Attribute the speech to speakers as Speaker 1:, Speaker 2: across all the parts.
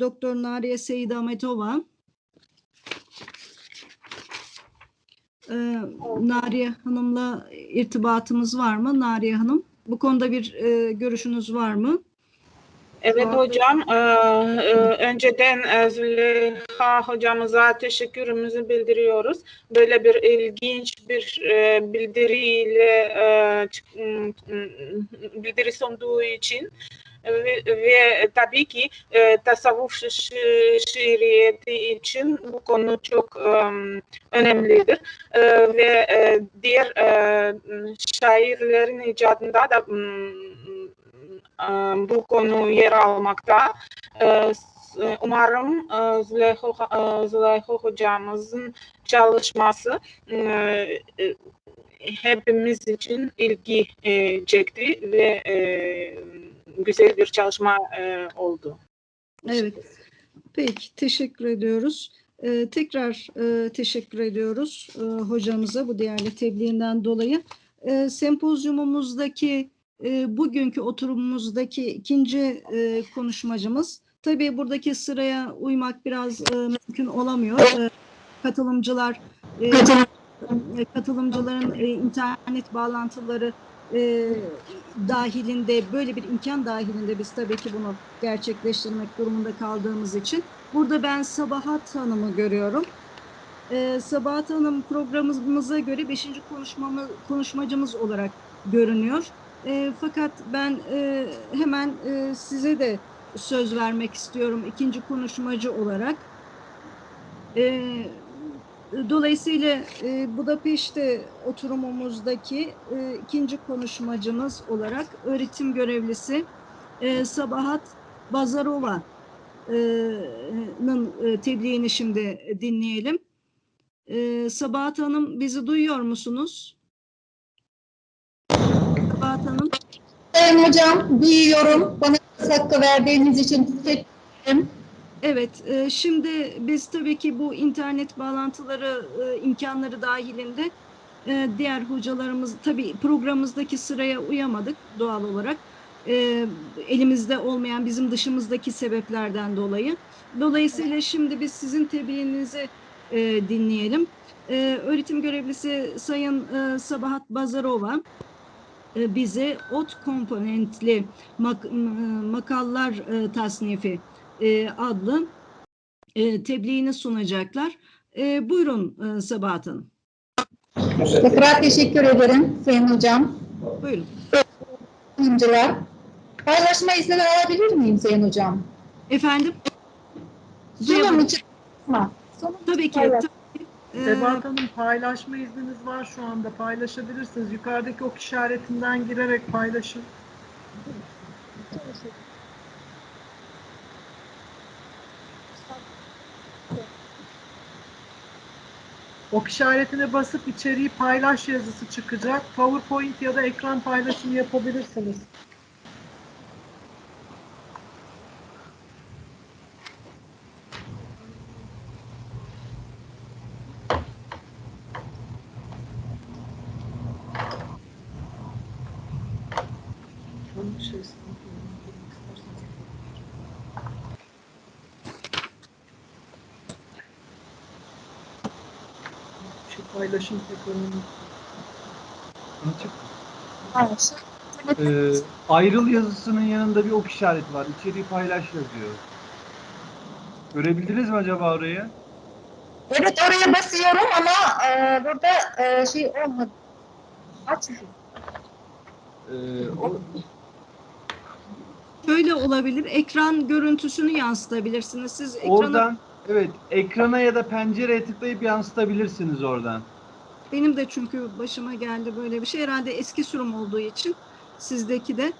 Speaker 1: Doktor Nariye Seydametova. E, Nariye Hanım'la irtibatımız var mı? Nariye Hanım, bu konuda bir e, görüşünüz var mı?
Speaker 2: Evet hocam, eee, eee, önceden eee, Züleyha hocamıza teşekkürümüzü bildiriyoruz. Böyle bir ilginç bir eee, bildiriyle m- bildiri sunduğu için ve, ve tabii ki eee, tasavvuf şi- şiiriyeti için bu konu çok em, önemlidir. Eee, ve eee, diğer eee, şairlerin icadında da m, e, bu konu yer almakta. E, Umarım e, Züleyha, e, Züleyha hocamızın çalışması e, e, hepimiz için ilgi e, çekti ve e, güzel bir çalışma e, oldu.
Speaker 1: Evet. Peki, teşekkür ediyoruz. Ee, tekrar e, teşekkür ediyoruz e, hocamıza bu değerli tebliğinden dolayı. E, sempozyumumuzdaki e, bugünkü oturumumuzdaki ikinci e, konuşmacımız. Tabii buradaki sıraya uymak biraz e, mümkün olamıyor. E, katılımcılar e, e, katılımcıların e, internet bağlantıları e, dahilinde böyle bir imkan dahilinde biz tabii ki bunu gerçekleştirmek durumunda kaldığımız için burada ben Sabahat Hanım'ı görüyorum. E, Sabahat Hanım programımıza göre beşinci konuşmamız, konuşmacımız olarak görünüyor. E, fakat ben e, hemen e, size de söz vermek istiyorum ikinci konuşmacı olarak. E, Dolayısıyla e, Budapeşte oturumumuzdaki e, ikinci konuşmacımız olarak öğretim görevlisi e, Sabahat Bazarova'nın e, tebliğini şimdi dinleyelim. E, Sabahat Hanım bizi duyuyor musunuz? Sabahat Hanım.
Speaker 3: Sayın hocam, duyuyorum. Bana hakkı verdiğiniz için teşekkür ederim.
Speaker 1: Evet, e, şimdi biz tabii ki bu internet bağlantıları e, imkanları dahilinde e, diğer hocalarımız tabii programımızdaki sıraya uyamadık doğal olarak. E, elimizde olmayan bizim dışımızdaki sebeplerden dolayı. Dolayısıyla şimdi biz sizin tebliğinizi e, dinleyelim. E, öğretim görevlisi Sayın e, Sabahat Bazarova e, bize ot komponentli mak- makallar e, tasnifi e, adlı e, tebliğini sunacaklar. E, buyurun e, Sabahat Hanım.
Speaker 3: Tekrar teşekkür ederim Sayın hocam.
Speaker 1: Buyurun.
Speaker 3: Yayıncılar. Paylaşma izni alabilir miyim Sayın hocam?
Speaker 1: Efendim? Duyamadım.
Speaker 3: için.
Speaker 1: Tabii ki.
Speaker 3: Evet.
Speaker 1: tabii. E,
Speaker 4: Sebahat Hanım paylaşma izniniz var şu anda. Paylaşabilirsiniz. Yukarıdaki ok işaretinden girerek paylaşın. Ok işaretine basıp içeriği paylaş yazısı çıkacak. PowerPoint ya da ekran paylaşımı yapabilirsiniz. Onun Paylaşım tekrar
Speaker 3: paylaş.
Speaker 5: Ee, ayrıl yazısının yanında bir ok işareti var. İçeriği paylaş yazıyor. Görebildiniz mi acaba orayı?
Speaker 3: Evet oraya basıyorum ama e, burada e, şey olmadı. Açmıyor.
Speaker 5: Ee, o,
Speaker 1: Şöyle olabilir. Ekran görüntüsünü yansıtabilirsiniz. Siz ekranı
Speaker 5: oradan evet ekrana ya da pencereye tıklayıp yansıtabilirsiniz oradan.
Speaker 1: Benim de çünkü başıma geldi böyle bir şey. Herhalde eski sürüm olduğu için sizdeki de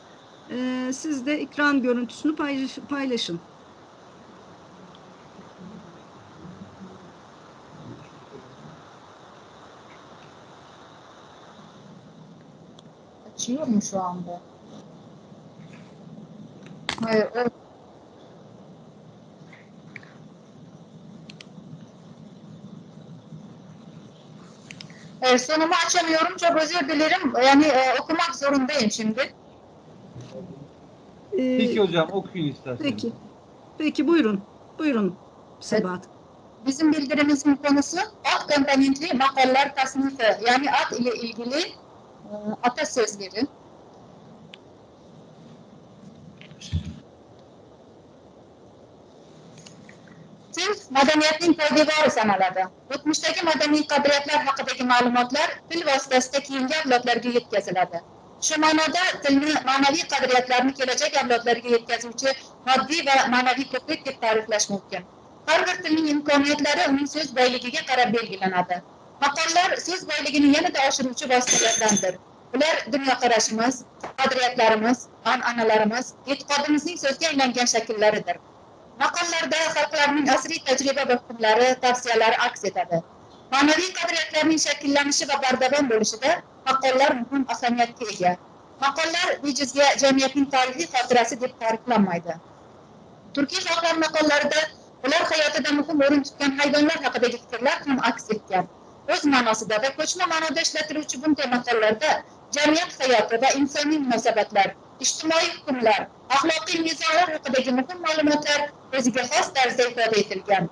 Speaker 1: e, siz de ekran görüntüsünü paylaş- paylaşın.
Speaker 3: Açıyor mu şu anda? Hayır, evet. Evet, sonumu açamıyorum. Çok özür dilerim. Yani e, okumak zorundayım şimdi.
Speaker 1: E,
Speaker 5: Peki hocam okuyun isterseniz.
Speaker 1: Peki. Peki buyurun. Buyurun Sebat.
Speaker 3: Bizim bildirimimizin konusu at komponentli makaller tasnifi. Yani at ile ilgili e, atasözleri. Madaniyatning poydevori sanaladi. O'tmishdagi madaniy qadriyatlar haqidagi ma'lumotlar til vositasida keyingi avlodlarga yetkaziladi. Shu ma'noda tilni ma'naviy qadriyatlarni kelajak avlodlarga yetkazuvchi moddiy va ma'naviy ko'prik deb ta'riflash mumkin. Har bir tilning imkoniyatlari uning so'z boyligiga qarab belgilanadi. Maqollar so'z boyligini yanada oshiruvchi vositalardandir. Ular dunyoqarashimiz, qadriyatlarimiz, an'analarimiz, e'tiqodimizning so'zga aylangan shakllaridir. Maqollarda xalqlarning asriy tajriba va hukmlari, tavsiyalari aks etadi. Ma'naviy qadriyatlarning shakllanishi va bardavom bo'lishida maqollar muhim ahamiyatga ega. Maqollar bejizga jamiyatning tarixiy xotirasi deb ta'riflanmaydi. Turkiy xalqlar maqollarida ular hayotida muhim o'rin tutgan hayvonlar haqidagi fikrlar ham aks etgan. O'z ma'nosida va ko'chma ma'noda ishlatiluvchi bunday maqollarda jamiyat hayoti va insoniy munosabatlar, ijtimoiy hukmlar, axloqiy mezonlar haqidagi muhim ma'lumotlar o'ziga xos tarzda ifoda etilgan.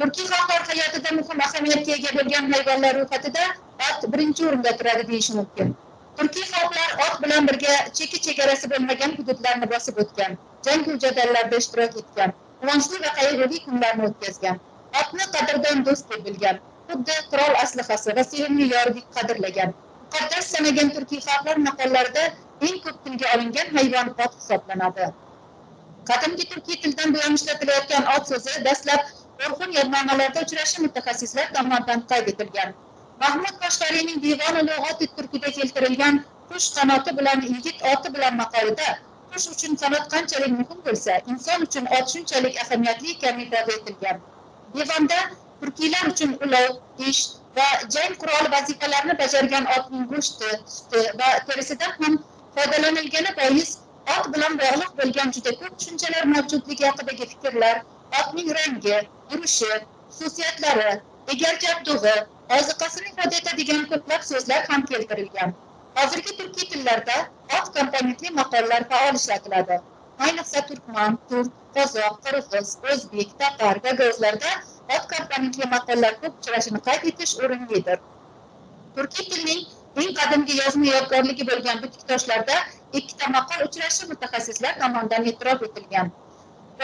Speaker 3: Turkiy xalqlar hayotida muhim ahamiyatga ega bo'lgan hayvonlar ro'yxatida ot birinchi o'rinda turadi deyish mumkin. Turkiy xalqlar ot bilan birga cheki chegarasi bo'lmagan hududlarni bosib o'tgan, jangu jadallarda ishtirok etgan, quvonchli va qayg'uli kunlarni o'tkazgan. Otni qadrdon do'st deb bilgan, xuddi qurol aslahasi va sevimli yoridek qadrlagan. Muqaddas sanagan turkiy xalqlar maqollarida eng ko'p tilga olingan hayvon ot hisoblanadi. Qadimgi turkiy tildan buyon ishlatilayotgan ot so'zi dastlab Orxun yodnomalarda uchrashi mutaxassislar tomonidan qayd etilgan. Mahmud Qashqariyning Divon-u turkida keltirilgan qush qanoti bilan yigit oti bilan maqolida qush uchun qanot qanchalik muhim bo'lsa, inson uchun ot shunchalik ahamiyatli ekani ifoda etilgan. Divonda turkiylar uchun ulov, ish va jang quroli vazifalarini bajargan otning go'shti, suti va terisidan ham foydalanilgani bois ot bilan bog'liq bo'lgan juda ko'p tushunchalar mavjudligi haqidagi fikrlar, otning rangi, urishi xususiyatlari, egarjabdug'i oziqasini ifoda etadigan ko'plab so'zlar ham keltirilgan. Hozirgi turkiy tillarda ot komponentli maqollar faol ishlatiladi. Ayniqsa turkman, turk, qozoq, qirg'iz, o'zbek, tatar va ot komponentli maqollar ko'p uchrashini qayd etish o'rinlidir. Turkiy tilning eng qadimgi yozma yodgorligi bo'lgan bu kitoblarda ikkita maqol uchrashi mutaxassislar tomonidan e'tirof etilgan.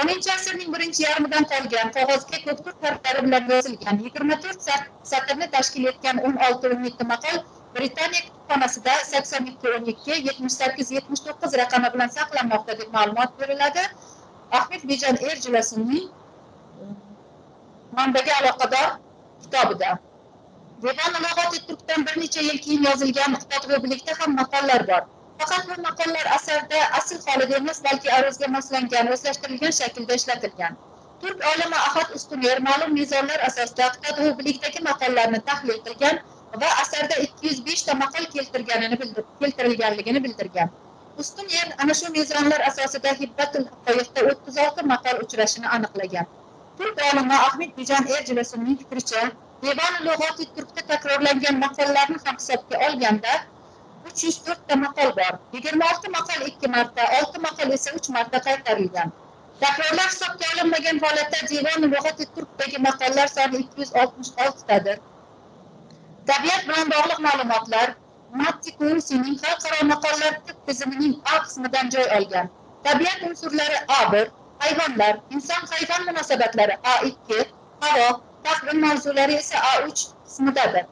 Speaker 3: 10 asrning birinchi yarmidan qolgan qog'ozga ko'kturk harflari bilan yozilgan 24 to'rt satrni tashkil etgan 16-17 maqol Britaniya kutubxonasida 8212 7879 raqami bilan saqlanmoqda deb ma'lumot beriladi. Ahmed Bejan Erjilasunning manbaga aloqador kitobida. Devan Lug'ati turkdan bir necha yil keyin yozilgan qotiblikda ham maqollar bor. Faqat bu maqollar asarda asl holida emas, balki arozga moslangan, o'zlashtirilgan shaklda ishlatilgan. Turk olimi Ahad Ustuner ma'lum mezonlar asosida qotiblikdagi maqollarni tahlil qilgan va asarda 205 ta maqol keltirganini keltirilganligini bildirgan. Ustuner ana shu mezonlar asosida Hibbatul Haqoiqda 36 maqol uchrashini aniqlagan. Turk olimi Ahmed Bijan Erjilasunning fikricha, Devan lug'ati turkda takrorlangan maqollarni ham hisobga olganda 304 ta maqol bor. 26 maqol 2 marta, 6 maqol esa 3 marta qaytarilgan. Takrorlar hisobga olinmagan holatda Devon lug'ati turkdagi maqollar soni 266 tadir. Tabiat bilan bog'liq ma'lumotlar Matti Kurusining xalqaro maqollar tip tizimining A qismidan joy olgan. Tabiat unsurlari A1, hayvonlar, inson-hayvon munosabatlari A2, havo, taqvim mavzulari esa A3 qismidadir.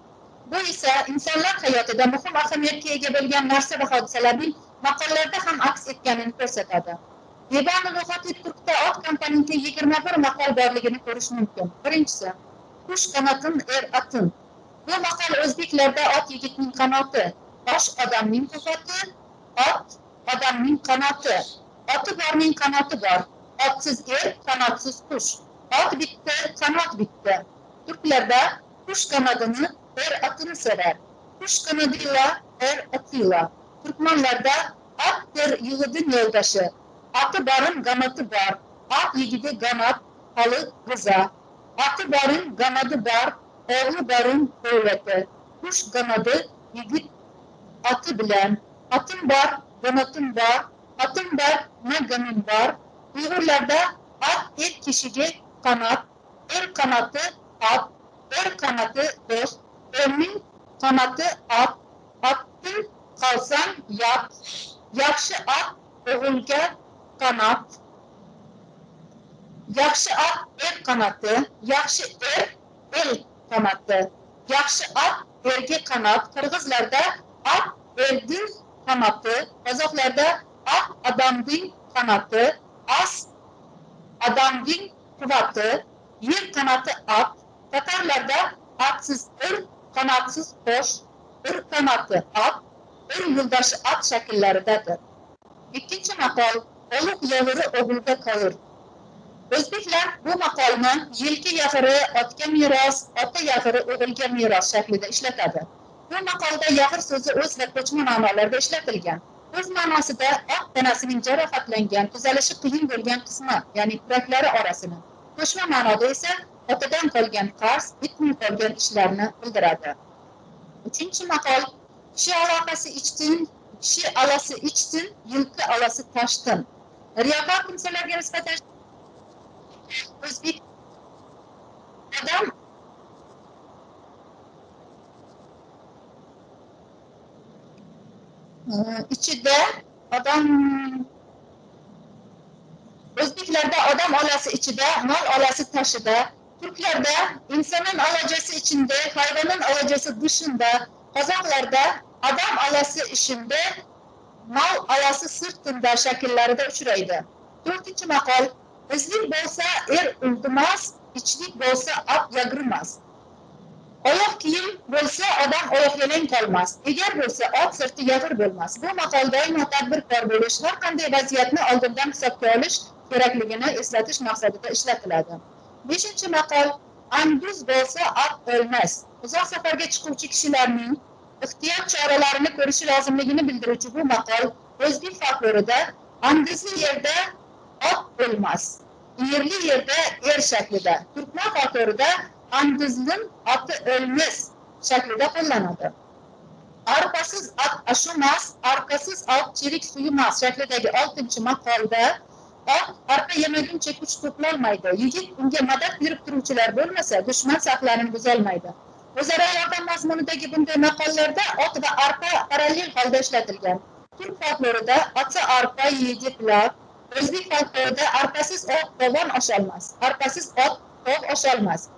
Speaker 3: Bu esa insonlar hayotida muhim ahamiyatga ega bo'lgan narsa va hodisalarning maqollarda ham aks etganini ko'rsatadi. Deban lug'ati turkda ot komponenti 21 maqol borligini ko'rish mumkin. Birinchisi, qush qanotin er atin. Bu maqol o'zbeklarda ot yigitning qanoti, bosh odamning quvvati, ot odamning qanoti, oti borning qanoti bor, otsiz er, qanotsiz qush. Ot bitta, qanot bitta. Turklarda qush qanodini er atini sever. Qush qanodila er atila. Turkmanlarda otdir yigidin yo'ldoshi. Oti borin qanoti bor. Ot yigidi qanot, hali g'iza. Oti borin qanoti bor, o'g'li borin quvvati. Qush qanodi yigit oti bilan. Otim bor, qanotim bor. Otim bor, naganim bor. Uyg'urlarda at er kishiga qanot er qanoti ot er qanoti do'st erning qanoti ot otdan qolsang yot yaxshi ot o'g'ilga qanot yaxshi ot er qanoti yaxshi er el qanoti yaxshi ot erga qanot qirg'izlarda ot erning qanoti qozoqlarda ot odamning qanoti os odamning quvvati yer qanoti at, tatarlarda atsiz bir, qanotsiz bosh, bir qanoti at, ir yo'ldoshi at shakllaridadir ikkinchi maqol ulug' yag'iri o'g'ilga qovur o'zbeklar bu maqolni yelka yag'iri otga meros ota yag'iri o'g'ilga meros shaklida ishlatadi bu maqolda yag'ir so'zi o'z va ko'chma ma'nolarda ishlatilgan. O'z ma'nosida oq tanasining jarohatlangan tuzalishi qiyin bo'lgan qismi ya'ni kuraklari orasini qo'shma ma'noda esa otadan qolgan qarz itning qolgan ishlarni bildiradi uchinchi maqol kishi aloqasi ichdin kishi alasi ichdin yilqi alasi tashdin riyokor kimsalarga nisbatan o'zbek odam Ee, ichida odam o'zbeklarda odam olasi ichida mol olasi tashida turklarda insonning olajasi ichida hayvonning olajasi dışında qozoqlarda odam olasi ishida mol olasi sirtida shakllarida uchraydi to'rtinchi maqol izlik bo'lsa er uldimas ichlik bo'lsa ot yagirmas oyoq kiyim bo'lsa odam oyoq yalang qolmas. Egar bo'lsa ot sirti yag'ir bo'lmas. Bu maqol doimo tadbirkor bo'lish har qanday vaziyatni oldindan hisobga olish kerakligini eslatish maqsadida ishlatiladi. Beshinchi maqol anduz bo'lsa ot o'lmas. Uzoq safarga chiquvchi kishilarning ehtiyot choralarini ko'rishi lozimligini bildiruvchi bu maqol o'zbek folklorida andizli yerda ot o'lmas yerli yerda er shaklida turkman folklorida andizning oti o'lmas shaklida qo'llanadi arpasiz ot ashumas arqasiz ot cherik suyumas shaklidagi oltinchi maqolda ot arpa yemaguncha kuch to'plolmaydi yigit unga madad berib turuvchilar bo'lmasa dushman saflarini buzolmaydi o'zaro yordam mazmunidagi bunday maqollarda ot va arpa parallel holda ishlatilgan turk folklorida ota arpa yigit lat o'zbek folklorida arpasiz ot qovon osholmas arpasiz ot tog' osholmas